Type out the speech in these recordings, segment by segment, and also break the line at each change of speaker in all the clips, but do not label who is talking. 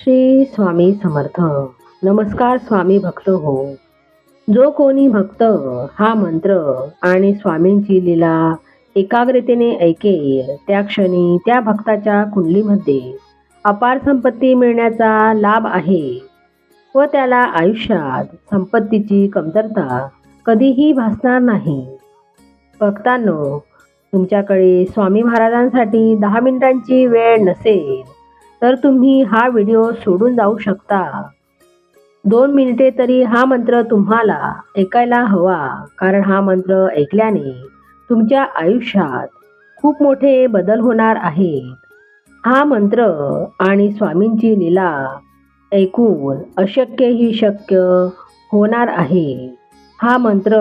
श्री स्वामी समर्थ. नमस्कार स्वामी भक्त हो. जो कोणी भक्त हा मंत्र आणि स्वामींची लीला एकाग्रतेने ऐकेल त्या क्षणी त्या भक्ताच्या कुंडलीमध्ये अपार संपत्ती मिळण्याचा लाभ आहे व त्याला आयुष्यात संपत्तीची कमतरता कधीही भासणार नाही. भक्तांनो तुमच्याकडे स्वामी महाराजांसाठी दहा मिनिटांची वेळ नसेल तर तुम्ही हा व्हिडिओ सोडून जाऊ शकता. दोन मिनिटे तरी हा मंत्र तुम्हाला ऐकायला हवा कारण हा मंत्र ऐकल्याने तुमच्या आयुष्यात खूप मोठे बदल होणार आहेत. हा मंत्र आणि स्वामींची लीला ऐकून अशक्य ही शक्य होणार आहे. हा मंत्र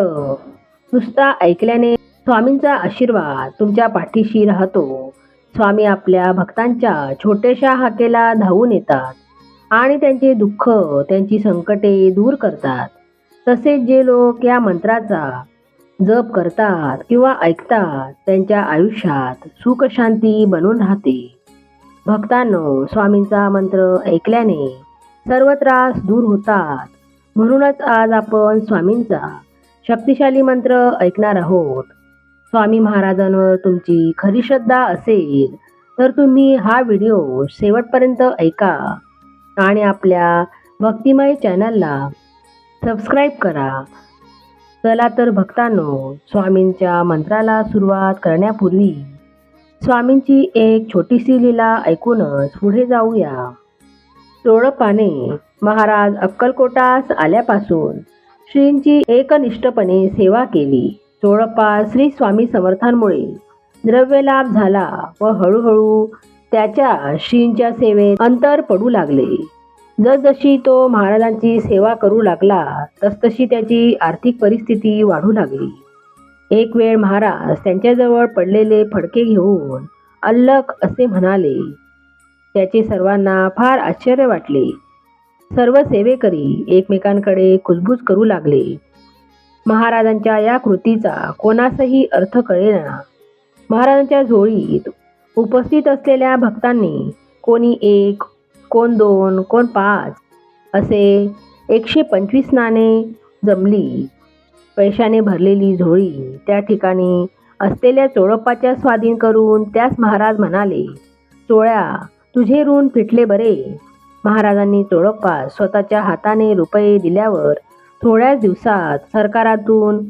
नुसता ऐकल्याने स्वामींचा आशीर्वाद तुमच्या पाठीशी राहतो. स्वामी आपल्या भक्तांच्या छोट्याशा हाकेला धावून येतात आणि त्यांचे दुःख त्यांची संकटे दूर करतात. तसेच जे लोक या मंत्राचा जप करतात किंवा ऐकतात त्यांच्या आयुष्यात सुख शांती बनून राहते. भक्तांनो स्वामींचा मंत्र ऐकल्याने सर्व त्रास दूर होतात. म्हणूनच आज आपण स्वामींचा शक्तिशाली मंत्र ऐकणार आहोत. स्वामी महाराजांवर तुमची खरी श्रद्धा असेल तर तुम्ही हा व्हिडिओ शेवटपर्यंत ऐका आणि आपल्या भक्तिमय चॅनलला सबस्क्राईब करा. चला तर भक्तांनो स्वामींच्या मंत्राला सुरुवात करण्यापूर्वी स्वामींची एक छोटीशी लीला ऐकूनच पुढे जाऊया. चोळपाने महाराज अक्कलकोटास आल्यापासून श्रींची एकनिष्ठपणे सेवा केली. जवळपास श्री स्वामी समर्थांमुळे द्रव्यलाभ झाला व हळूहळू त्याच्या श्रींच्या सेवेत अंतर पडू लागले. जसजशी तो महाराजांची सेवा करू लागला तसतशी त्याची आर्थिक परिस्थिती वाढू लागली. एक वेळ महाराज त्यांच्याजवळ पडलेले फडके घेऊन अल्लक असे म्हणाले त्याचे सर्वांना फार आश्चर्य वाटले. सर्व सेवेकरी एकमेकांकडे कुजबूज करू लागले. महाराजांच्या या कृतीचा कोणासही अर्थ कळेना महाराजांच्या झोळीत उपस्थित असलेल्या भक्तांनी कोणी एक कोण दोन कोण पाच असे एकशे पंचवीस नाणे जमली. पैशाने भरलेली झोळी त्या ठिकाणी असलेल्या चोळप्पाच्या स्वाधीन करून त्यास महाराज म्हणाले चोळ्या तुझे ऋण फिटले बरे महाराजांनी चोळप्पा स्वतःच्या हाताने रुपये दिल्यावर थोड्याच दिवसात सरकारातून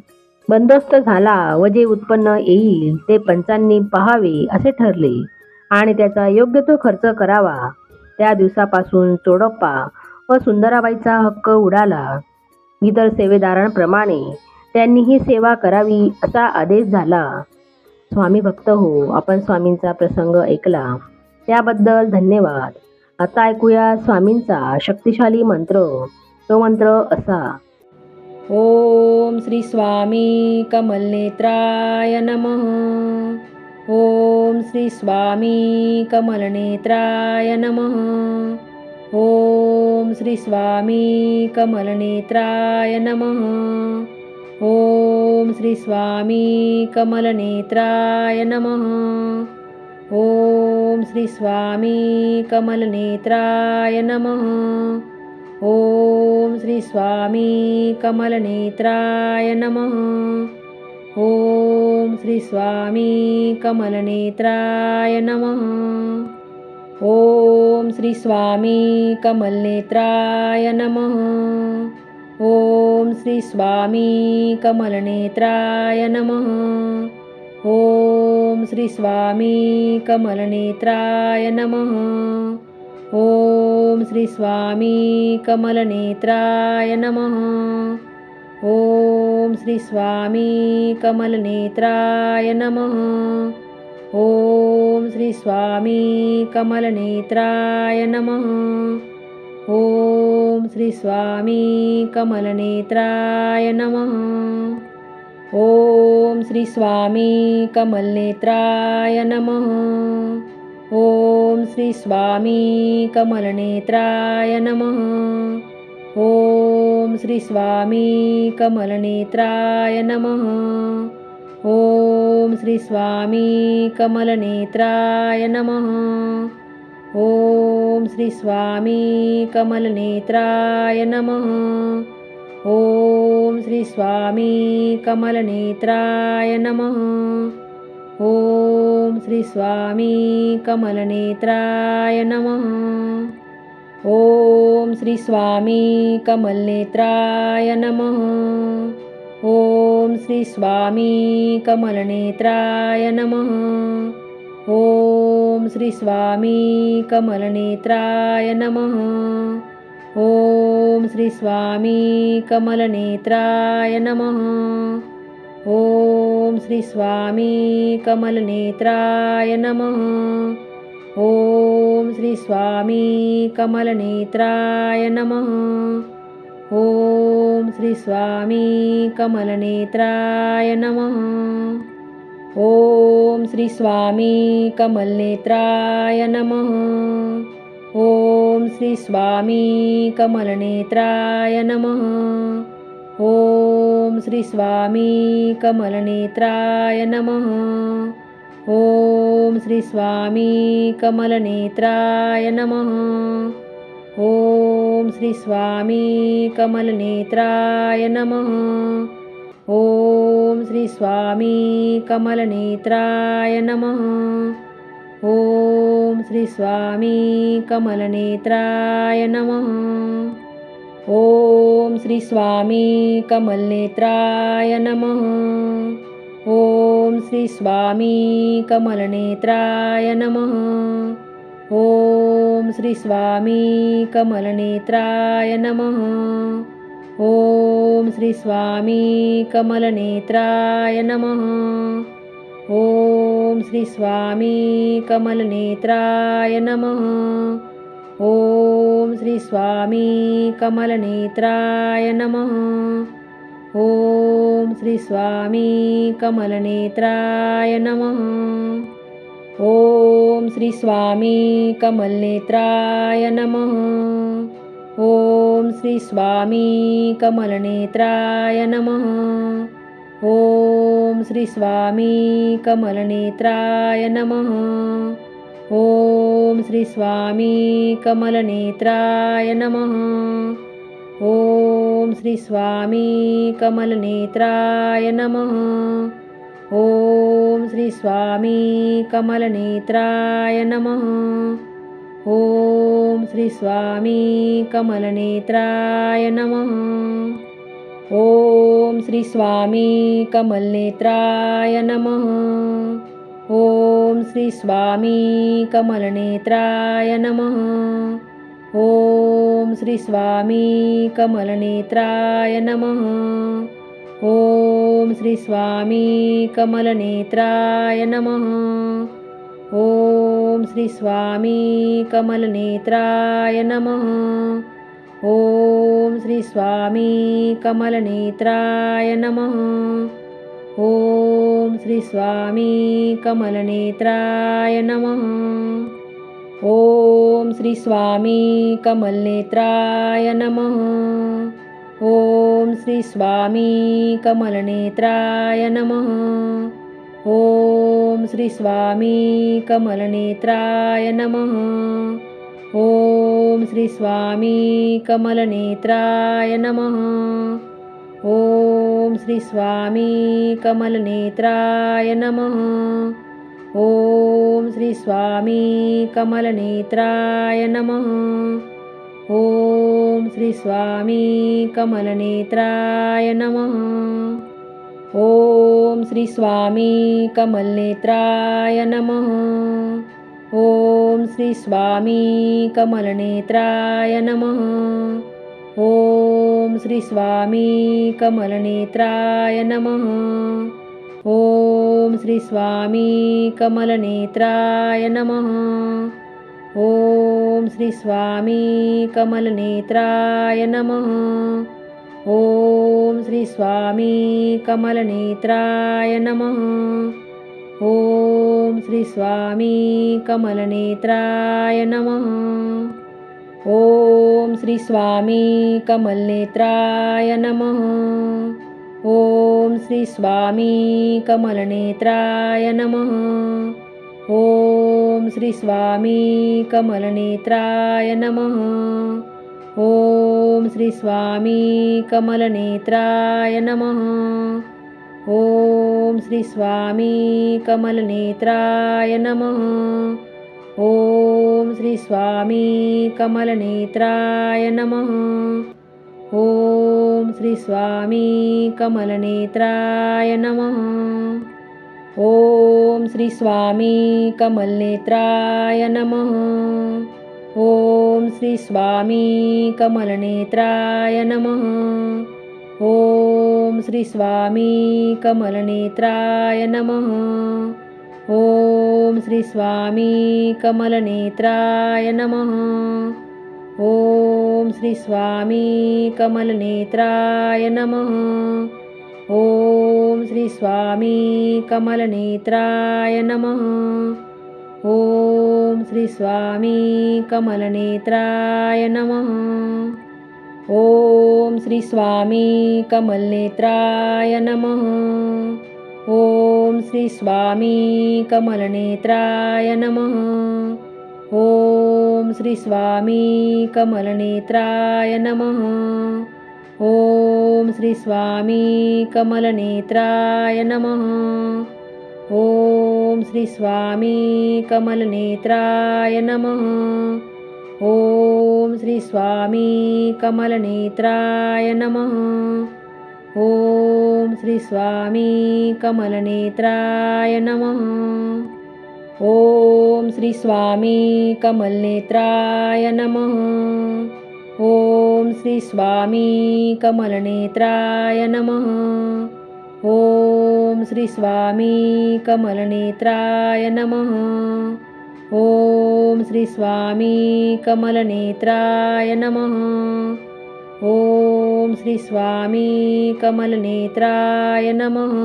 बंदोबस्त झाला व जे उत्पन्न येईल ते पंचांनी पहावे असे ठरले. आणि त्याचा योग्य तो खर्च करावा. त्या दिवसापासून चोडप्पा व सुंदराबाईचा हक्क उडाला. इतर सेवेदारांप्रमाणे त्यांनीही सेवा करावी असा आदेश झाला. स्वामी भक्त हो आपण स्वामींचा प्रसंग ऐकला. त्याबद्दल धन्यवाद. आता ऐकूया स्वामींचा शक्तिशाली मंत्र. तो मंत्र असा
ॐ श्री स्वामी कमलनेत्राय नमः। ॐ श्री स्वामी कमलनेत्राय नमः। ॐ श्री स्वामी कमलनेत्राय नमः। ॐ श्री स्वामी कमलनेत्राय नमः। ॐ श्री स्वामी कमलनेत्राय नमः ॐ श्री स्वामी कमलनेत्राय नमः। ॐ श्री स्वामी कमलनेत्राय नमः। ॐ श्री स्वामी कमलनेत्राय नमः। ॐ श्री स्वामी कमलनेत्राय नमः। ॐ श्री स्वामी कमलनेत्राय नमः ॐ श्री स्वामी कमलनेत्राय नमः। ॐ श्री स्वामी कमलनेत्राय नमः। ॐ श्री स्वामी कमलनेत्राय नमः। ॐ श्री स्वामी कमलनेत्राय नमः। ॐ श्री स्वामी कमलनेत्राय नमः। ॐ श्री स्वामी कमलनेत्राय नमः। ॐ श्री स्वामी कमलनेत्राय नमः। ॐ श्री स्वामी कमलनेत्राय नमः। ॐ श्री स्वामी कमलनेत्राय नमः। ॐ श्री स्वामी कमलनेत्राय नमः। ॐ ॐ श्रीस्वामी कमलनेत्राय नमः। ॐ श्रीस्वामी कमलनेत्राय नमः। ॐ श्रीस्वामी कमलनेत्राय नमः। ॐ श्रीस्वामी कमलनेत्राय नमः। ॐ श्रीस्वामी कमलनेत्राय नमः। ॐ श्री स्वामी कमलनेत्राय नमः। ॐ श्री स्वामी कमलनेत्राय नमः। ॐ श्री स्वामी कमलनेत्राय नमः। ॐ श्री स्वामी कमलनेत्राय नमः। ॐ श्री स्वामी कमलनेत्राय नमः ॐ श्री स्वामी कमलनेत्राय नमः। ॐ श्री स्वामी कमलनेत्राय नमः। ॐ श्री स्वामी कमलनेत्राय नमः। ॐ श्री स्वामी कमलनेत्राय नमः। ॐ श्री स्वामी कमलनेत्राय नमः ॐ श्री स्वामी कमलनेत्राय नमः। ॐ श्री स्वामी कमलनेत्राय नमः। ॐ श्री स्वामी कमलनेत्राय नमः। ॐ श्री स्वामी कमलनेत्राय नमः। ॐ श्री स्वामी कमलनेत्राय नमः ॐ श्री स्वामी कमलनेत्राय नमः। ॐ श्री स्वामी कमलनेत्राय नमः। ॐ श्री स्वामी कमलनेत्राय नमः। ॐ श्री स्वामी कमलनेत्राय नमः। ॐ श्री स्वामी कमलनेत्राय नमः ॐ श्री स्वामी कमलनेत्राय नमः। ॐ श्री स्वामी कमलनेत्राय नमः। ॐ श्री स्वामी कमलनेत्राय नमः। ॐ श्री स्वामी कमलनेत्राय नमः। ॐ श्री स्वामी कमलनेत्राय नमः ॐ श्री स्वामी कमलनेत्राय नमः। ॐ श्री स्वामी कमलनेत्राय नमः। ॐ श्री स्वामी कमलनेत्राय नमः। ॐ श्री स्वामी कमलनेत्राय नमः। ॐ श्री स्वामी कमलनेत्राय नमः ॐ श्री स्वामी कमलनेत्राय नमः। ॐ श्री स्वामी कमलनेत्राय नमः। ॐ श्री स्वामी कमलनेत्राय नमः। ॐ श्री स्वामी कमलनेत्राय नमः। ॐ श्री स्वामी कमलनेत्राय नमः ॐ श्री स्वामी कमलनेत्राय नमः। ॐ श्री स्वामी कमलनेत्राय नमः। ॐ श्री स्वामी कमलनेत्राय नमः। ॐ श्री स्वामी कमलनेत्राय नमः। ॐ श्री स्वामी कमलनेत्राय नमः ॐ श्री स्वामी कमलनेत्राय नमः। ॐ श्री स्वामी कमलनेत्राय नमः। ॐ श्री स्वामी कमलनेत्राय नमः। ॐ श्री स्वामी कमलनेत्राय नमः। ॐ श्री स्वामी कमलनेत्राय नमः ॐ श्रीस्वामी कमलनेत्राय नमः। ॐ श्रीस्वामी कमलनेत्राय नमः। ॐ श्रीस्वामी कमलनेत्राय नमः। ॐ श्रीस्वामी कमलनेत्राय नमः। ॐ श्रीस्वामी कमलनेत्राय नमः। ॐ श्रीस्वामी कमलनेत्राय नमः। ॐ स्वामी कमलनेत्राय नमः। ॐ स्वामी कमलनेत्राय नमः। ॐ श्रीस्वामी कमलनेत्राय नमः। ॐ श्री स्वामी कमलनेत्राय नमः। ॐ श्री स्वामी कमलनेत्राय नमः। ॐ श्री स्वामी कमलनेत्राय नमः। ॐ श्री स्वामी कमलनेत्राय नमः। ॐ श्री स्वामी कमलनेत्राय नमः। ॐ श्री स्वामी कमलनेत्राय नमः ॐ श्री स्वामी कमलनेत्राय नमः। ॐ श्री स्वामी कमलनेत्राय नमः। ॐ स्वामी कमलनेत्राय नमः। ॐ श्री स्वामी कमलनेत्राय नमः। ॐ स्वामी कमलनेत्राय नमः ॐ श्री स्वामी कमलनेत्राय नमः। ॐ श्री स्वामी कमलनेत्राय नमः। ॐ श्री स्वामी कमलनेत्राय नमः। ॐ श्री स्वामी कमलनेत्राय नमः। ॐ श्री स्वामी कमलनेत्राय नमः ॐ श्री स्वामी कमलनेत्राय नमः।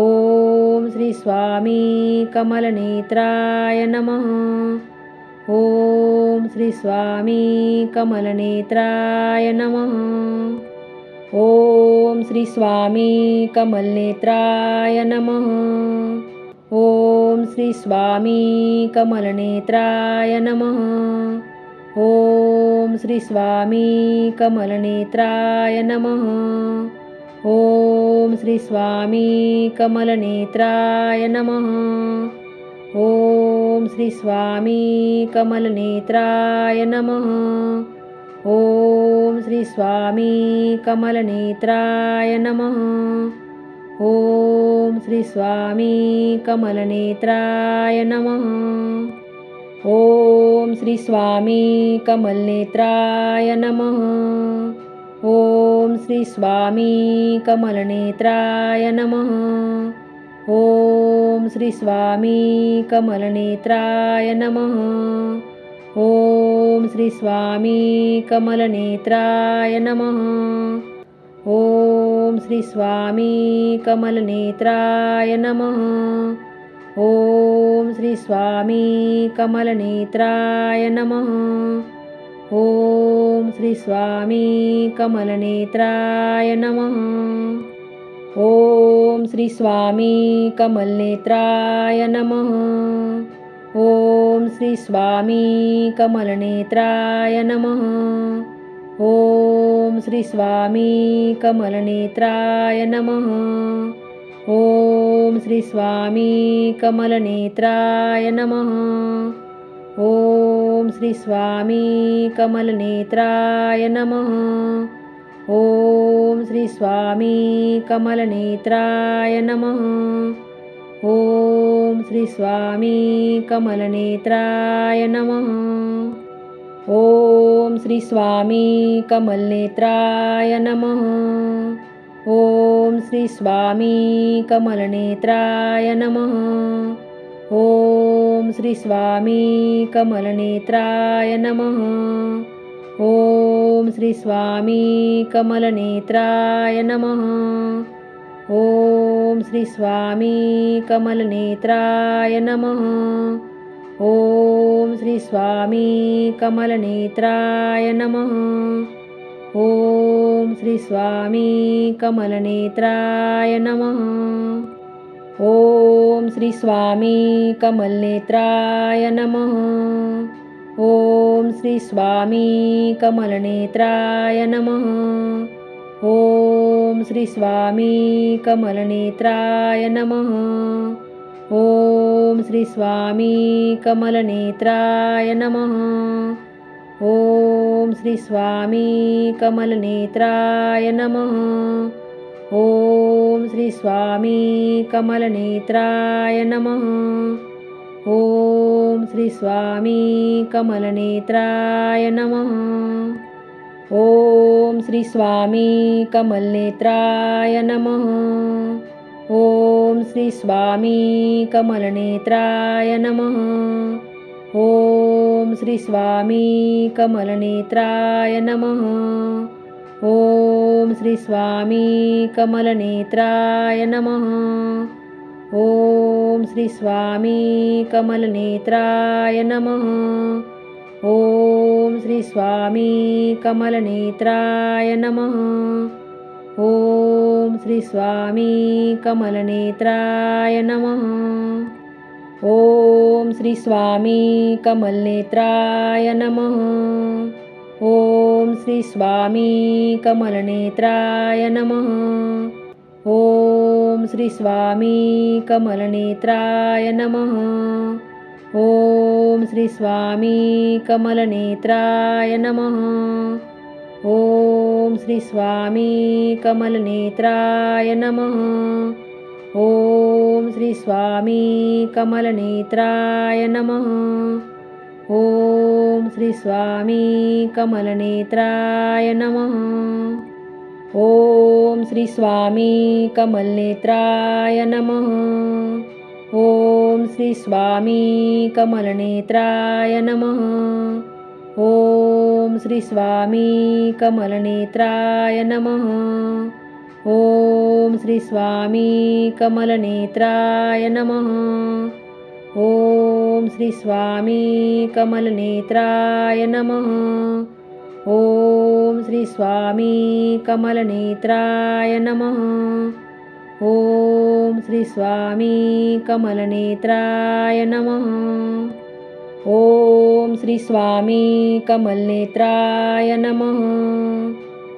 ॐ श्री स्वामी कमलनेत्राय नमः। ॐ श्री स्वामी कमलनेत्राय नमः। ॐ श्री स्वामी कमलनेत्राय नमः। ॐ श्री स्वामी कमलनेत्राय नमः ॐ श्री स्वामी कमलनेत्राय नमः। ॐ श्री स्वामी कमलनेत्राय नमः। ॐ श्री स्वामी कमलनेत्राय नमः। ॐ श्री स्वामी कमलनेत्राय नमः। ॐ श्री स्वामी कमलनेत्राय नमः ॐ श्री स्वामी कमलनेत्राय नमः। ॐ श्री स्वामी कमलनेत्राय नमः। ॐ श्री स्वामी कमलनेत्राय नमः। ॐ श्री स्वामी कमलनेत्राय नमः। ॐ श्री स्वामी कमलनेत्राय नमः ॐ श्री स्वामी कमलनेत्राय नमः। ॐ श्री स्वामी कमलनेत्राय नमः। ॐ श्री स्वामी कमलनेत्राय नमः। ॐ श्री स्वामी कमलनेत्राय नमः। ॐ श्री स्वामी कमलनेत्राय नमः ॐ श्री स्वामी कमलनेत्राय नमः। ॐ श्री स्वामी कमलनेत्राय नमः। ॐ श्री स्वामी कमलनेत्राय नमः। ॐ श्री स्वामी कमलनेत्राय नमः। ॐ श्री स्वामी कमलनेत्राय नमः ॐ श्री स्वामी कमलनेत्राय नमः। ॐ स्वामी कमलनेत्राय नमः। ॐ श्री स्वामी कमलनेत्राय नमः। ॐ श्री स्वामी कमलनेत्राय नमः। ॐ श्री स्वामी कमलनेत्राय नमः ॐ श्री स्वामी कमलनेत्राय नमः। ॐ श्री स्वामी कमलनेत्राय नमः। ॐ श्री स्वामी कमलनेत्राय नमः। ॐ श्री स्वामी कमलनेत्राय नमः। ॐ श्री स्वामी कमलनेत्राय नमः ॐ श्री स्वामी कमलनेत्राय नमः। ॐ श्री स्वामी कमलनेत्राय नमः। ॐ श्री स्वामी कमलनेत्राय नमः। ॐ श्री स्वामी कमलनेत्राय नमः। ॐ श्री स्वामी कमलनेत्राय नमः। ॐ श्रीस्वामी कमलनेत्राय नमः। ॐ स्वामी कमलनेत्राय नमः। ॐीस्वामी कमलनेत्राय नमः। ॐ श्रीस्वामी कमलनेत्राय नमः। ॐ स्वामी कमलनेत्राय नमः। ॐ श्री स्वामी कमलनेत्राय नमः। ॐ श्री स्वामी कमलनेत्राय नमः। ॐ श्री स्वामी कमलनेत्राय नमः। ॐ श्री स्वामी कमलनेत्राय नमः। ॐ श्री स्वामी कमलनेत्राय नमः ॐ श्री स्वामी कमलनेत्राय नमः। ॐ श्री स्वामी कमलनेत्राय नमः। ॐ श्री स्वामी कमलनेत्राय नमः। ॐ श्री स्वामी कमलनेत्राय नमः। ॐ श्री स्वामी कमलनेत्राय नमः ॐ श्री स्वामी कमलनेत्राय नमः। ॐ श्री स्वामी कमलनेत्राय नमः। ॐ श्री स्वामी कमलनेत्राय नमः। ॐ श्री स्वामी कमलनेत्राय नमः। ॐ श्री स्वामी कमलनेत्राय नमः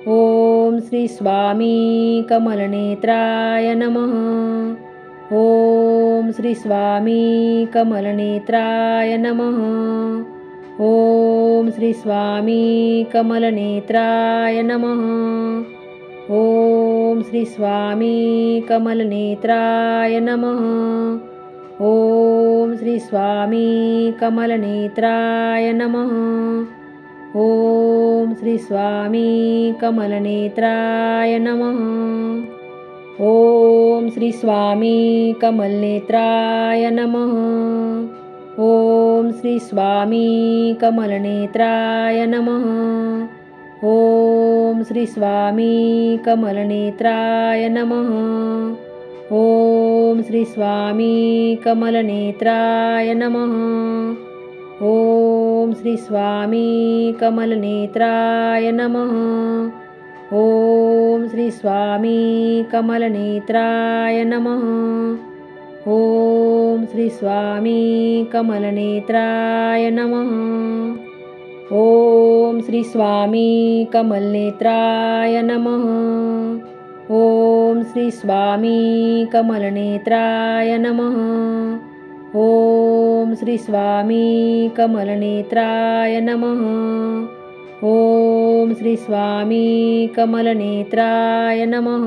ॐ श्री स्वामी कमलनेत्राय नमः। ॐ स्वामी कमलनेत्राय नमः। ॐ श्री स्वामी कमलनेत्राय नमः। ॐ श्री स्वामी कमलनेत्राय नमः। ॐ स्वामी कमलनेत्राय नमः ॐ श्री स्वामी कमलनेत्राय नमः। ॐ श्री स्वामी कमलनेत्राय नमः। ॐ श्री स्वामी कमलनेत्राय नमः। ॐ श्री स्वामी कमलनेत्राय नमः। ॐ श्री स्वामी कमलनेत्राय नमः। ॐ श्री स्वामी कमलनेत्राय नमः। ॐ श्री स्वामी कमलनेत्राय नमः। ॐ श्री स्वामी कमलनेत्राय नमः। ॐ श्री स्वामी कमलनेत्राय नमः। ॐ श्री स्वामी कमलनेत्राय नमः ॐ श्री स्वामी कमलनेत्राय नमः। ॐ श्री स्वामी कमलनेत्राय नमः।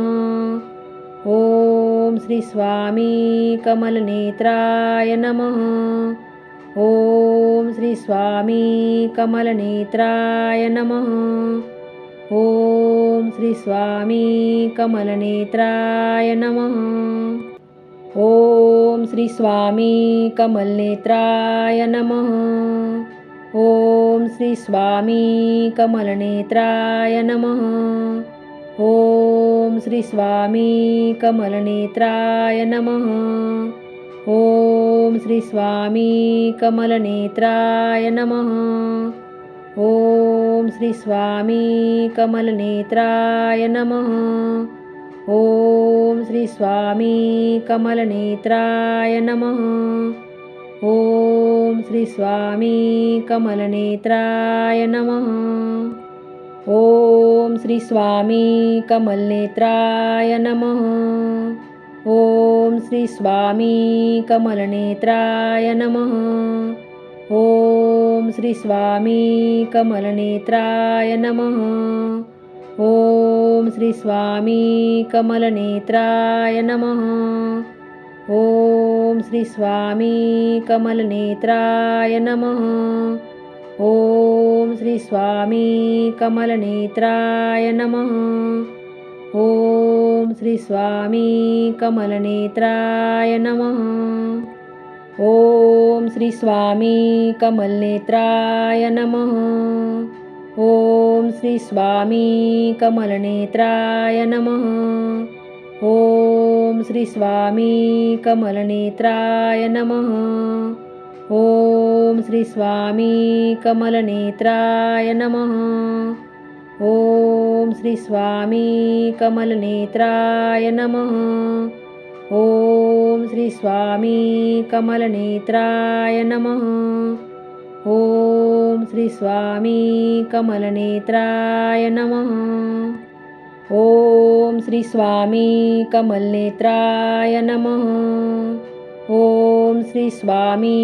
ॐ श्री स्वामी कमलनेत्राय नमः। ॐ श्री स्वामी कमलनेत्राय नमः। ॐ श्री स्वामी कमलनेत्राय नमः ॐ श्री स्वामी कमलनेत्राय नमः। ॐ श्री स्वामी कमलनेत्राय नमः। ॐ श्री स्वामी कमलनेत्राय नमः। ॐ श्री स्वामी कमलनेत्राय नमः। ॐ श्री स्वामी कमलनेत्राय नमः ॐ श्री स्वामी कमलनेत्राय नमः। ॐ श्री स्वामी कमलनेत्राय नमः। ॐ श्री स्वामी कमलनेत्राय नमः। ॐ श्री स्वामी कमलनेत्राय नमः। ॐ श्री स्वामी कमलनेत्राय नमः ॐ श्री स्वामी कमलनेत्राय नमः। ॐ श्री स्वामी कमलनेत्राय नमः। ॐ श्री स्वामी कमलनेत्राय नमः। ॐ श्री स्वामी कमलनेत्राय नमः। ॐ श्री स्वामी कमलनेत्राय नमः ॐ श्री स्वामी कमलनेत्राय नमः। ॐ श्री स्वामी कमलनेत्राय नमः। ॐ श्री स्वामी कमलनेत्राय नमः। ॐ श्री स्वामी कमलनेत्राय नमः। ॐ श्री स्वामी कमलनेत्राय नमः। ॐ श्रीस्वामी कमलनेत्राय नमः। ॐीस्वामी कमलनेत्राय नमः। ॐीस्वामी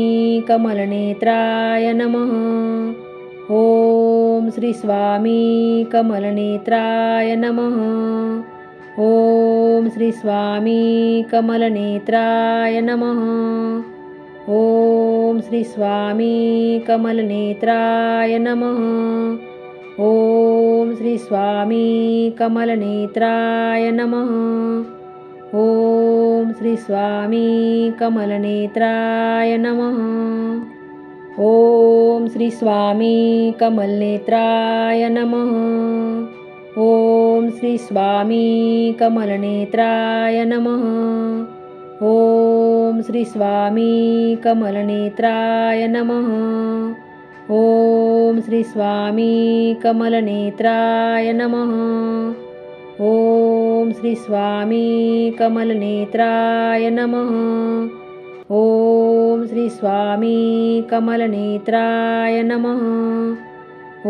कमलनेत्राय नमः। ॐ स्वामी कमलनेत्राय नमः। ॐ स्वामी कमलनेत्राय नमः। ॐ श्री स्वामी कमलनेत्राय नमः। ॐ श्री स्वामी कमलनेत्राय नमः। ॐ श्री स्वामी कमलनेत्राय नमः। ॐ श्री स्वामी कमलनेत्राय नमः। ॐ श्री स्वामी कमलनेत्राय नमः। ॐ ॐ श्रीस्वामी कमलनेत्राय नमः। ॐ श्रीस्वामी कमलनेत्राय नमः। ॐ श्रीस्वामी कमलनेत्राय नमः। ॐ श्रीस्वामी कमलनेत्राय नमः।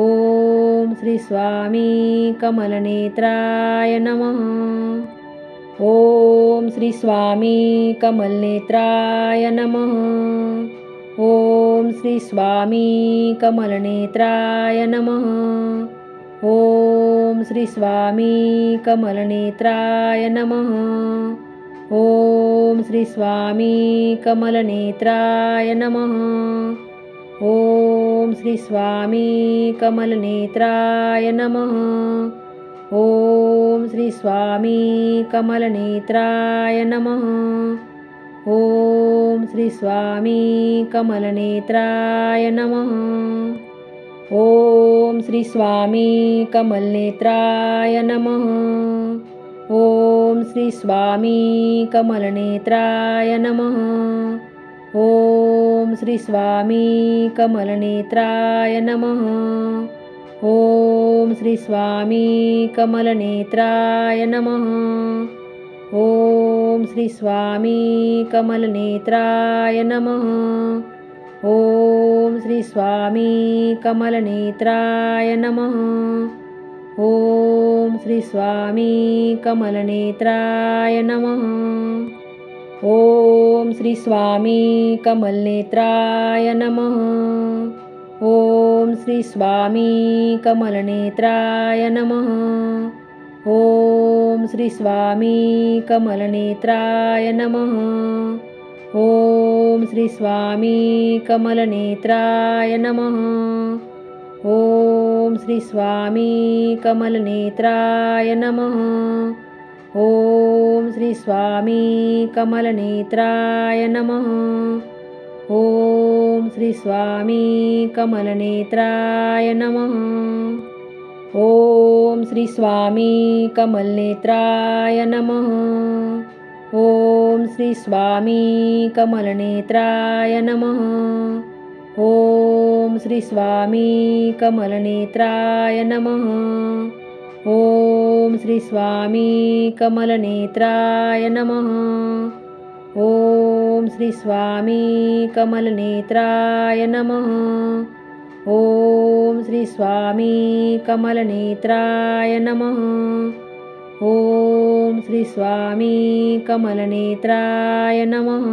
ॐ श्रीस्वामी कमलनेत्राय नमः। ॐ श्री स्वामी कमलनेत्राय नमः। ॐ श्री स्वामी कमलनेत्राय नमः। ॐ श्री स्वामी कमलनेत्राय नमः। ॐ श्री स्वामी कमलनेत्राय नमः। ॐ श्री स्वामी कमलनेत्राय नमः ॐ श्री स्वामी कमलनेत्राय नमः। ॐ श्री स्वामी कमलनेत्राय नमः। ॐ श्री स्वामी कमलनेत्राय नमः। ॐ श्री स्वामी कमलनेत्राय नमः। ॐ श्री स्वामी कमलनेत्राय नमः ॐ श्री स्वामी कमलनेत्राय नमः। ॐ श्री स्वामी कमलनेत्राय नमः। ॐ श्री स्वामी कमलनेत्राय नमः। ॐ श्री स्वामी कमलनेत्राय नमः। ॐ श्री स्वामी कमलनेत्राय नमः ॐ श्री स्वामी कमलनेत्राय नमः। ॐ श्री स्वामी कमलनेत्राय नमः। ॐ श्री स्वामी कमलनेत्राय नमः। ॐ श्री स्वामी कमलनेत्राय नमः। ॐ श्री स्वामी कमलनेत्राय नमः ॐ श्री स्वामी कमलनेत्राय नमः। ॐ श्री स्वामी कमलनेत्राय नमः। ॐ श्री स्वामी कमलनेत्राय नमः। ॐ श्री स्वामी कमलनेत्राय नमः। ॐ श्री स्वामी कमलनेत्राय नमः ॐ श्री स्वामी कमलनेत्राय नमः। ॐ श्री स्वामी कमलनेत्राय नमः। ॐ श्री स्वामी कमलनेत्राय नमः